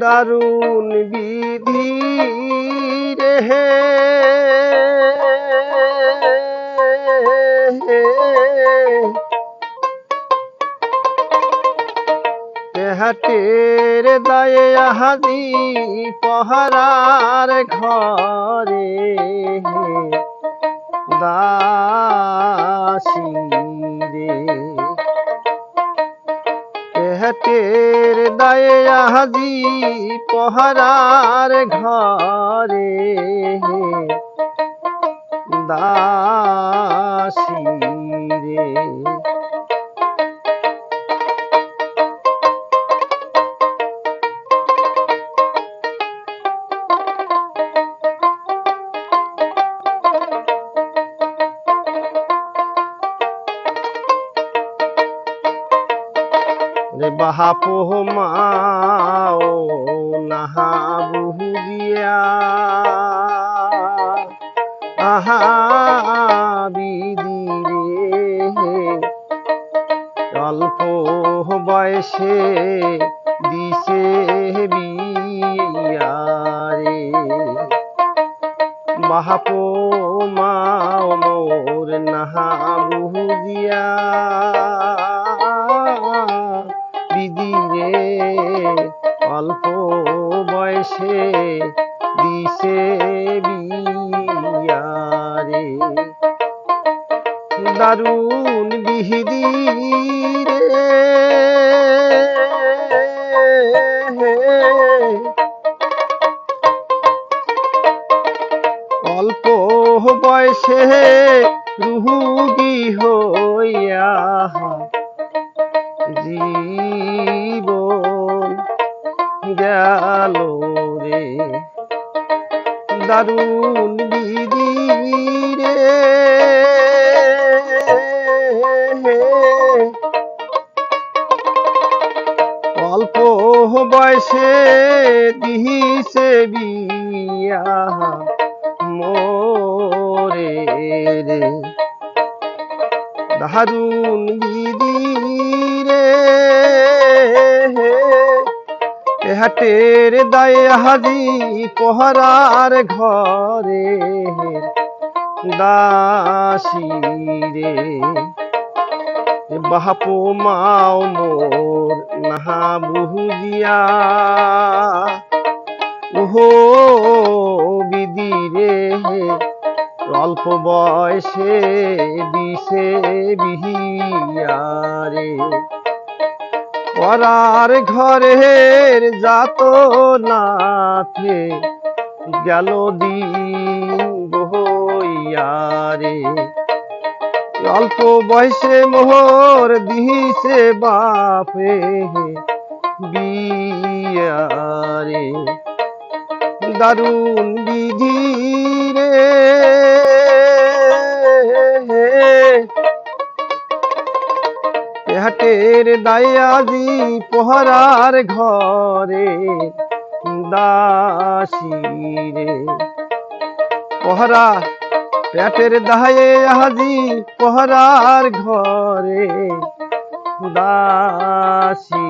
দারুণ বিধি রে হাটের দায়ে হাজি পহরার ঘরে দাসী হাটের দায়ে হাজি পহারার ঘরে। দাসী রে বাহাপো মাও, নাহা বুহিয়া আহা বিদি রে অল্প বয়সে দিছে বিয়ারে বাহাপো মাও, মোর নাহা বুহিয়া রে অল্প বয়সে দিছে বিয়ারে। দারুণ বিহিদি অল্প বয়সে রুহুগি হইয়া দারুণ বিধি রে। অল্প বয়সে দিহিসে বিয়া মোরে রে। দারুণ বিধি হাটের দায়ে হাজি পহরার ঘরে। দাসী রে মাও মোর নাহা বুহুজিয়া ওহো বিদি রে, অল্প বয়সে দিছে বিহিয়ারে পরার ঘরের যাত নাথে গেল দিন বইয়ারে অল্প বয়সে মোহর দিছে বাপে বিয়ারে। দারুণ বিধি হাটের দায়াজি পহরার ঘরে দাসিরে পহরা পেটের দায়ে আজি পহরার ঘরে দাসী